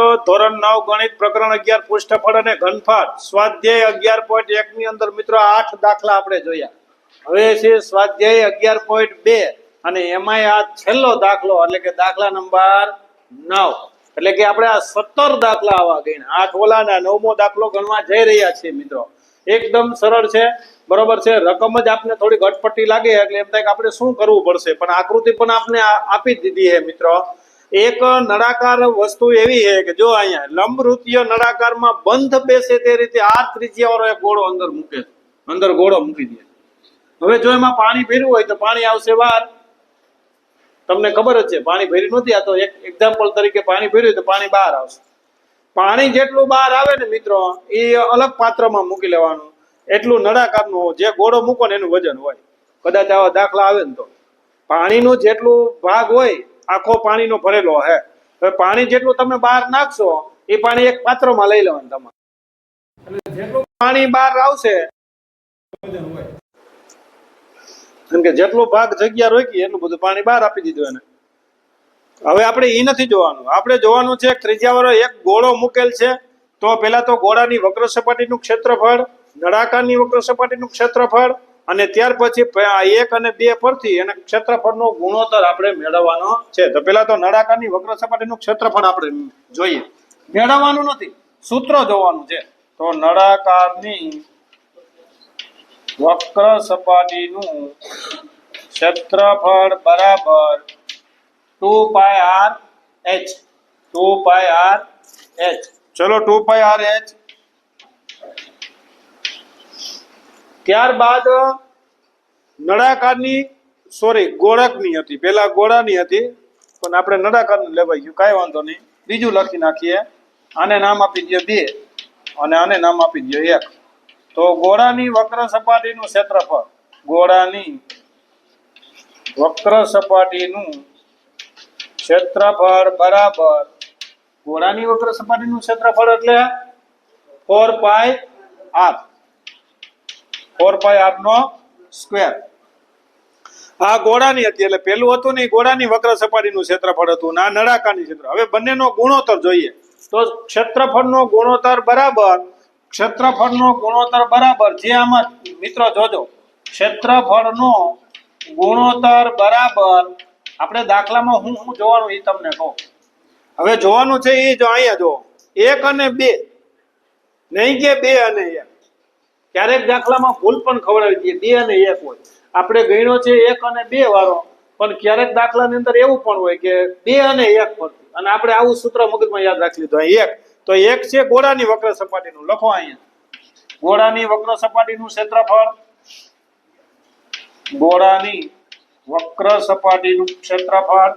મિત્રો ધોરણ નવ, ગણિત પ્રકરણ અગિયાર, પૃષ્ઠફળ અને ઘનફળ. સ્વાધ્યાય અગિયાર પોઈન્ટ એક ની અંદર મિત્રો આઠ દાખલા આપણે જોયા. હવે છે સ્વાધ્યાય અગિયાર પોઈન્ટ બે અને એમાંય આ છેલ્લો દાખલો, એટલે કે દાખલા નંબર નવ. એટલે કે આપણે આ સત્તર દાખલા આવા ગઈ આઠ ઓલાના નવમો દાખલો ગણવા જઈ રહ્યા છીએ મિત્રો. એકદમ સરળ છે. બરોબર છે? રકમ જ આપને થોડી ઘટપટ્ટી લાગે, એટલે એમ થાય કે આપણે શું કરવું પડશે? પણ આકૃતિ પણ આપને આપી દીધી છે મિત્રો. એક નળાકાર વસ્તુ એવી છે કે જો અહીંયા લંબરૂપીય નળાકારમાં બંધ બેસે તે રીતે આ ત્રિજ્યા એક ગોળો અંદર મૂકે અંદર ગોળો મૂકી દે હવે જો એમાં પાણી ભર્યું હોય તો પાણી આવશે બહાર. તમને ખબર જ છે, પાણી ભર્યું નથી, આ તો એક એક્ઝામ્પલ તરીકે પાણી ભર્યું તો પાણી બહાર આવશે. પાણી જેટલું બહાર આવે ને મિત્રો, એ અલગ પાત્રમાં મૂકી લેવાનું. એટલું નળાકારનું જે ગોળો મૂકો ને એનું વજન હોય. કદાચ આવા દાખલા આવે ને તો. પાણીનું જેટલું ભાગ હોય આખો પાણીનો ભરેલો હે. હવે પાણી જેટલું તમે બહાર નાખશો, એ પાણી એક પાત્રમાં લઈ લેવાનું તમારે. જેટલું પાણી બહાર આવશે કેમ કે જેટલો ભાગ જગ્યા રોકી, એટલું બધું પાણી બહાર આપી દીધું એને. હવે આપણે એ નથી જોવાનું. આપણે જોવાનું છે, ત્રીજા વાળો એક ગોળો મૂકેલ છે, તો પેલા તો ગોળાની વક્ર સપાટીનું ક્ષેત્રફળ, નળાકારની વક્ર સપાટીનું ક્ષેત્રફળ અને ત્યાર પછી એક અને બે પરથી એને ક્ષેત્રફળનો ગુણોત્તર આપણે મેળવવાનો છે. તો પેલા તો નળાકારની વક્ર સપાટીનું ક્ષેત્રફળ આપણે જોઈએ. મેળવવાનું નથી, સૂત્ર જોવાનું છે. તો નળાકારની વક્ર સપાટીનું ક્ષેત્રફળ બરાબર two pi r h. Two pi r h. ચલો ટુ પાય આર એચ. ત્યારબાદ નળાકારની સોરી ગોળકની હતી. પેલા ગોળાની હતી, પણ આપણે નળાકારનું લેવાઈ ગયું. કાંઈ વાંધો નહીં. બીજું લખી નાખીએ. આને નામ આપી દઈએ બે, અને આને નામ આપી દઈએ એક. તો ગોળાની વક્ર સપાટીનું ક્ષેત્રફળ. ગોળાની વક્ર સપાટીનું ક્ષેત્રફળ બરાબર. ગોળાની વક્ર સપાટીનું ક્ષેત્રફળ એટલે four pi r four pi r square. આ ગોળાની હતી, એટલે પેલું હતું ને ગોળાની વક્ર સપાટીનું ક્ષેત્રફળ હતું ના નડાકાની ક્ષેત્ર. હવે બંનેનો ગુણોત્તર જોઈએ. તો ક્ષેત્રફળનો ગુણોત્તર બરાબર, ક્ષેત્રફળનો ગુણોત્તર બરાબર, જે આમાં મિત્રો જોજો. ક્ષેત્રફળનો ગુણોત્તર બરાબર, આપણે દાખલામાં હું હું જોવાનું એ તમને કહું. હવે જોવાનું છે એ જો અહીંયા જો. એક અને બે. નહીં કે બે અને એક. ક્યારેક દાખલામાં ભૂલ પણ ખવડાવી દઈએ. બે અને એક હોય. આપણે ગણ્યો છે એક અને બે વાળો પણ ક્યારેક દાખલાની અંદર એવું પણ હોય કે બે અને એક પરથી અને આપણે આવું સૂત્ર મગજમાં યાદ રાખી લીધું. એક. તો એક છે ગોળાની વક્ર સપાટીનું. લખો અહીંયા. ગોળાની વક્ર સપાટીનું ક્ષેત્રફળ? ગોળાની વક્ર સપાટીનું ક્ષેત્રફળ.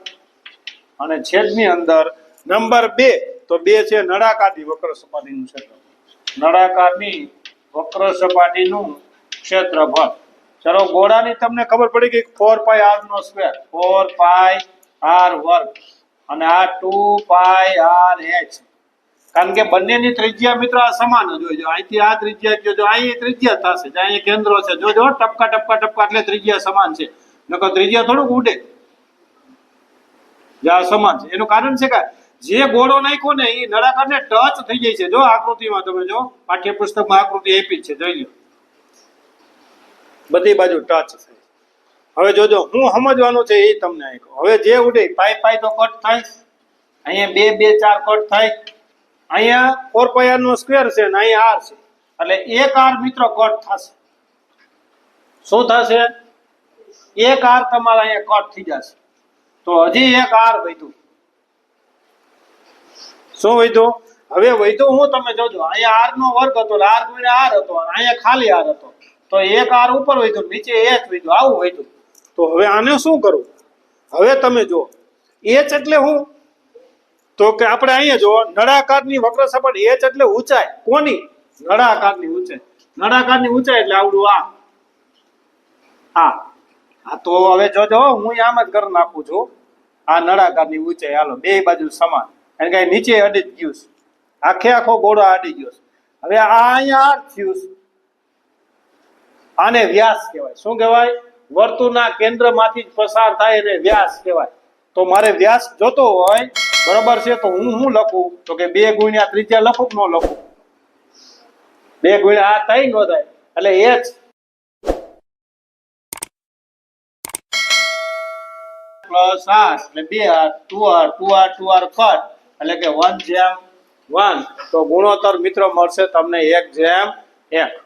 અને છેદની અંદર નંબર બે. તો બે છે નળાકારની વક્ર સપાટીનું ક્ષેત્રફળ. નળાકારની વક્ર સપાટીનું ક્ષેત્રફળ. ચલો, ગોળાની તમને ખબર પડી ગઈ ફોર પાય આર નો સ્ક્વેર ફોર પાય આર વર્ગ. અને આ ટુ પાય આર એચ કારણ કે બંનેની ત્રિજ્યા મિત્રો આ સમાન જ અહીંથી આ ત્રિજ્યા જોજો અહીં ત્રિજ્યા થશે. જ અહીં કેન્દ્રો છે. જો જો ટપકા ટપકા ટપકા એટલે ત્રિજ્યા સમાન છે. નકર ત્રિજ્યા થોડુંક ઉડે. જે સમાન છે. એનું કારણ છે કે જે ગોળો નાખ્યો ને એ નળાકારને ટચ થઈ જાય છે. જો આકૃતિમાં તમે જો, પાઠ્યપુસ્તકમાં આકૃતિ આપી છે, જોઈ લો. બધી બાજુ ટચ છે. હવે જોજો, હું સમજવાનું છે એ તમને અહીં હવે જે ઉડે પાય પાય તો કટ થાય. અહીંયા બે બે, ચાર કટ થાય. અહીંયા ફોર પાય નો સ્ક્વેર છે ને અહીંયા આર છે. એટલે એક આર મિત્રો કટ થશે. શું થશે? એક આર તમારા અહીંયા કટ થઈ જશે. તો હજી એક આર વધ્યું. શું વૈધો હવે વૈધો હું તમે જોજો. અહીંયા આર નો વર્ગ હતો આર ગુણ્યા આર હતો અહીંયા ખાલી આર હતો. તો એક આર ઉપર વધ્યું, નીચે એચ વધ્યું, આવું વૈધું તો હવે આને શું કરવું હવે તમે જુઓ. એચ એટલે હું? તો કે આપણે અહીંયા જો નળાકારની વક્ર સપાટી એચ એટલે ઊંચાઈ. કોની? નળાકારની ઊંચાઈ. નળાકારની ઊંચાઈ એટલે આવડું આ. હા હા તો હવે જોજો હું આમ જ કરી નાખું છું. આ નળાકારની ઊંચાઈ, હાલો, બે બાજુ સમાન. કારણ કે નીચે અડી ગયું છે. આખે આખો ગોળો અડી ગયો છે. હવે આ અહીંયા થયું. આને વ્યાસ કહેવાય. શું કહેવાય? વર્તુળના કેન્દ્રમાંથી જ પસાર થાય એને વ્યાસ કહેવાય. તો મારે વ્યાસ જોતો હોય, બરોબર છે, તો હું શું લખું? તો કે બે ગુણ્યા ત્રિજ્યા લખું કે ન લખું? બે ગુણ્યા આ થઈ ન થાય. એટલે એ જ પ્લસ આર એટલે બે r two r two r two r cut એટલે કે વન જેમ વન તો ગુણોત્તર મિત્રો મળશે તમને એક જેમ એક.